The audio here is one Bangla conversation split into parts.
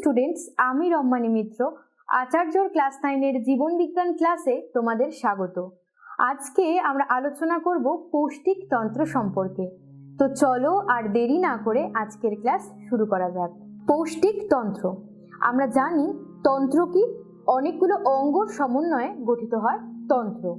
স্টুডেন্টস আমি রম্মানী মিত্র, আচার্যর ক্লাস নাইনের জীবন বিজ্ঞান ক্লাসে তোমাদের স্বাগত। আজকে আমরা আলোচনা করব পৌষ্টিক তন্ত্র সম্পর্কে। তো চলো আর দেরি না করে আজকের ক্লাস শুরু করা যাক। পৌষ্টিক তন্ত্র। আমরা জানি তন্ত্র কি, অনেকগুলো অঙ্গর সমন্বয়ে গঠিত হয় তন্ত্র।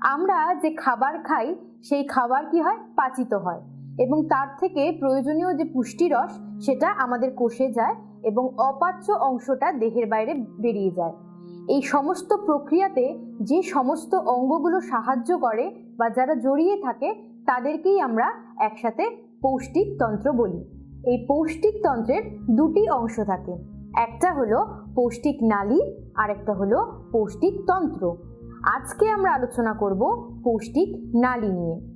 আমরা যে খাবার খাই, সেই খাবার কি হয়? পাচিত হয়। এবং তার থেকে প্রয়োজনীয় যে পুষ্টিরস, সেটা আমাদের কোষে যায় এবং অপাচ্য অংশটা দেহের বাইরে বেরিয়ে যায়। এই সমস্ত প্রক্রিয়াতে যে সমস্ত অঙ্গগুলো সাহায্য করে বা যারা জড়িয়ে থাকে, তাদেরকেই আমরা একসাথে পৌষ্টিক তন্ত্র বলি। এই পৌষ্টিক তন্ত্রের দুটি অংশ থাকে। একটা হলো পৌষ্টিক নালী আর একটা হলো পৌষ্টিক তন্ত্র। আজকে আমরা আলোচনা করব পৌষ্টিক নালী নিয়ে।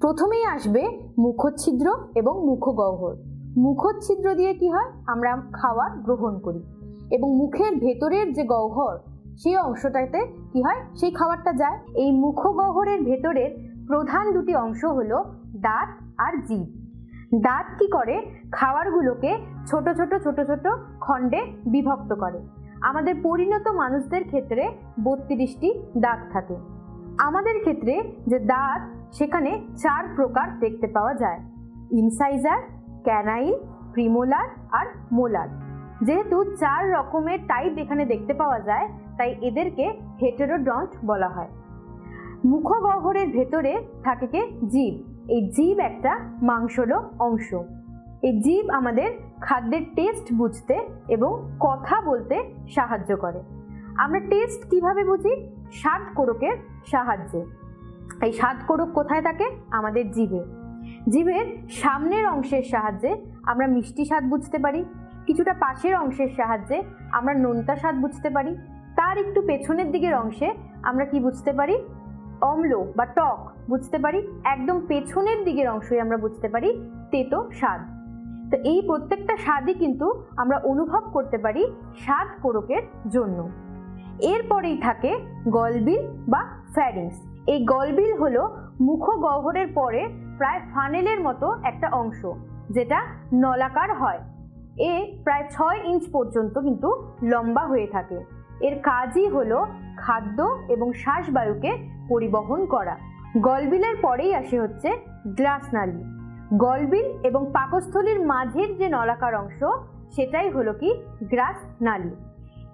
প্রথমেই আসবে মুখচ্ছিদ্র এবং মুখগহ্বর। মুখচ্ছিদ্র দিয়ে কি হয়? আমরা খাওয়ার গ্রহণ করি। এবং মুখের ভেতরের যে গহ্বর, সেই অংশটাতে কি হয়? সেই খাবারটা যায়। এই মুখগহ্বরের ভেতরের প্রধান দুটি অংশ হলো দাঁত আর জিভ। দাঁত কি করে? খাবারগুলোকে ছোট ছোট ছোট ছোট খণ্ডে বিভক্ত করে। আমাদের পরিণত মানুষদের ক্ষেত্রে বত্রিশটি দাঁত থাকে। আমাদের ক্ষেত্রে যে দাঁত, সেখানে চার প্রকার দেখতে পাওয়া যায়। ইনসাইজার ক্যানাইল প্রিমোলার আর মোলার। যেহেতু চার রকমের টাইপ এখানে দেখতে পাওয়া যায়, তাই এদেরকে হেটেরোডন্ট বলা হয়। মুখগহ্বরের ভেতরে থাকে কে? জীব। এই জীব একটা মাংসল অংশ। এই জীব আমাদের খাদ্যের টেস্ট বুঝতে এবং কথা বলতে সাহায্য করে। আমরা টেস্ট কীভাবে বুঝি? স্বাদ কোরকের সাহায্যে। এই স্বাদ কোরক কোথায় থাকে? আমাদের জিভে জিভের সামনের অংশের সাহায্যে আমরা মিষ্টি স্বাদ বুঝতে পারি, কিছুটা পাশের অংশের সাহায্যে আমরা নোনতা স্বাদ বুঝতে পারি, তার একটু পেছনের দিকের অংশে আমরা কি বুঝতে পারি? অম্ল বা টক বুঝতে পারি, একদম পেছনের দিকের অংশই আমরা বুঝতে পারি, তেতো স্বাদ। তো এই প্রত্যেকটা স্বাদই কিন্তু আমরা অনুভব করতে পারি স্বাদ কোরকের জন্য। এরপরেই থাকে গলবিল বা ফ্যারিংস। এই গলবিল হলো মুখগহ্বরের পরে প্রায় ফানেলের মতো একটা অংশ, যেটা নলাকার হয়। এ প্রায় ছয় ইঞ্চ পর্যন্ত কিন্তু লম্বা হয়ে থাকে। এর কাজই হলো খাদ্য এবং শ্বাসবায়ুকে পরিবহন করা। গলবিলের পরেই আসে হচ্ছে গ্লাস নালী। গলবিল এবং পাকস্থলীর মাঝের যে নলাকার অংশ, সেটাই হলো কি গ্রাস নালী।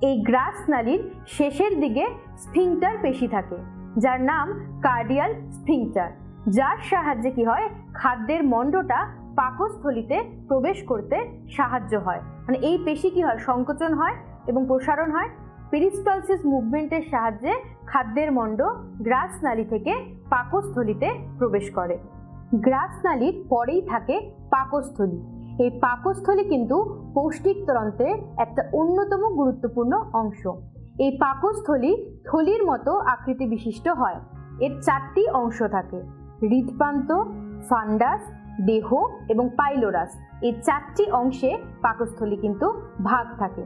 এই গ্রাস নালীর শেষের দিকে স্ফিংটার পেশি থাকে, যার নাম কার্ডিয়াল স্ফিংটার, যার সাহায্যে কি হয়? খাদ্যের মণ্ডটা পাকস্থলিতে প্রবেশ করতে সাহায্য হয়। মানে এই পেশি কি হয়? সংকোচন হয় এবং প্রসারণ হয়। পেরিস্টলসিস মুভমেন্টের সাহায্যে খাদ্যের মণ্ড গ্রাস নালী থেকে পাকস্থলিতে প্রবেশ করে। গ্রাস নালীর পরেই থাকে পাকস্থলী। এই পাকস্থলী কিন্তু পৌষ্টিক তন্ত্রের একটা অন্যতম গুরুত্বপূর্ণ অংশ। এই পাকস্থলী থলির মতো আকৃতি বিশিষ্ট হয়। এর চারটি অংশ থাকে। হৃদপ্রান্ত ফান্ডাস, দেহ এবং পাইলোরাস। এই চারটি অংশে পাকস্থলী কিন্তু ভাগ থাকে।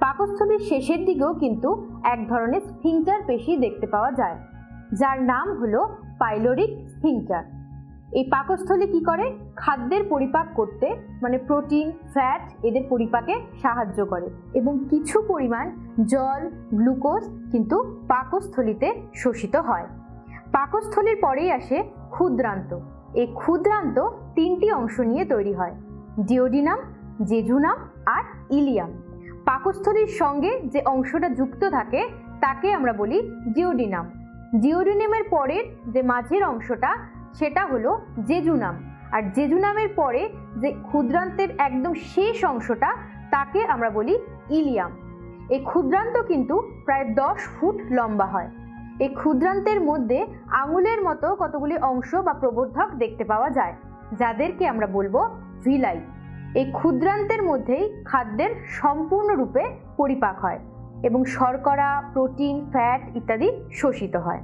পাকস্থলীর শেষের দিকেও কিন্তু এক ধরনের স্ফিংটার পেশি দেখতে পাওয়া যায়, যার নাম হলো পাইলোরিক স্ফিংটার। এই পাকস্থলী কি করে? খাদ্যের পরিপাক করতে মানে প্রোটিন, ফ্যাট এদের পরিপাকে সাহায্য করে। এবং কিছু পরিমাণ জল, গ্লুকোজ কিন্তু পাকস্থলীতে শোষিত হয়। পাকস্থলীর পরেই আসে ক্ষুদ্রান্ত। এই ক্ষুদ্রান্ত তিনটি অংশ নিয়ে তৈরি হয়। ডিওডিনাম জেজুনাম আর ইলিয়াম। পাকস্থলীর সঙ্গে যে অংশটা যুক্ত থাকে, তাকে আমরা বলি ডিওডিনাম। ডিওডিনামের পরের যে মাঝের অংশটা সেটা হলো জেজুনাম। আর জেজুনামের পরে যে ক্ষুদ্রান্তের একদম শেষ অংশটা, তাকে আমরা বলি ইলিয়াম। এই ক্ষুদ্রান্ত কিন্তু প্রায় দশ ফুট লম্বা হয়। এই ক্ষুদ্রান্তের মধ্যে আঙুলের মতো কতগুলি অংশ বা প্রবর্ধক দেখতে পাওয়া যায়, যাদেরকে আমরা বলব ভিলাই। এই ক্ষুদ্রান্তের মধ্যেই খাদ্যের সম্পূর্ণরূপে পরিপাক হয় এবং শর্করা, প্রোটিন, ফ্যাট ইত্যাদি শোষিত হয়।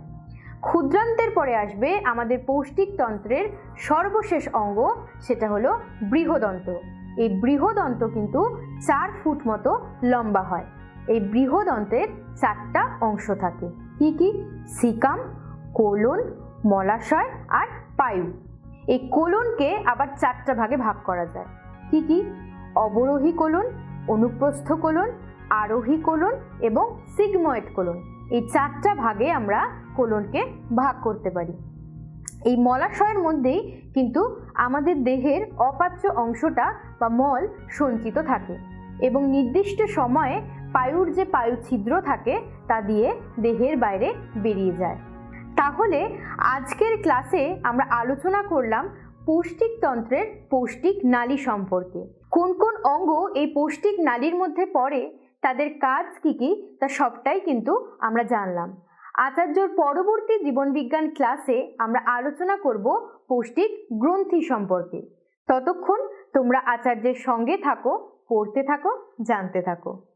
ক্ষুদ্রান্তের পরে আসবে আমাদের পৌষ্টিক তন্ত্রের সর্বশেষ অঙ্গ, সেটা হলো বৃহদন্ত। এই বৃহদন্ত কিন্তু চার ফুট মতো লম্বা হয়। এই বৃহদন্তের চারটা অংশ থাকে। কি কি? সিকাম, কোলন, মলাশয় আর পায়ু। এই কোলনকে আবার চারটা ভাগে ভাগ করা যায়। কি কি? অবরোহী কোলন, অনুপ্রস্থ কোলন, আরোহী কোলন এবং সিগময়েড কোলন। এই চারটা ভাগে আমরা কোলনকে ভাগ করতে পারি। এই মলাশয়ের মধ্যেই কিন্তু আমাদের দেহের অপাচ্য অংশটা বা মল সঞ্চিত থাকে এবং নির্দিষ্ট সময়ে পায়ুর যে পায়ু ছিদ্র থাকে তা দিয়ে দেহের বাইরে বেরিয়ে যায়। তাহলে আজকের ক্লাসে আমরা আলোচনা করলাম পৌষ্টিকতন্ত্রের পৌষ্টিক নালী সম্পর্কে। কোন কোন অঙ্গ এই পৌষ্টিক নালীর মধ্যে পড়ে তাদের কাজ কি কি, তা সবটাই কিন্তু আমরা জানলাম। আচার্যর পরবর্তী জীবনবিজ্ঞান ক্লাসে আমরা আলোচনা করব পৌষ্টিক গ্রন্থি সম্পর্কে। ততক্ষণ তোমরা আচার্যের সঙ্গে থাকো, পড়তে থাকো, জানতে থাকো।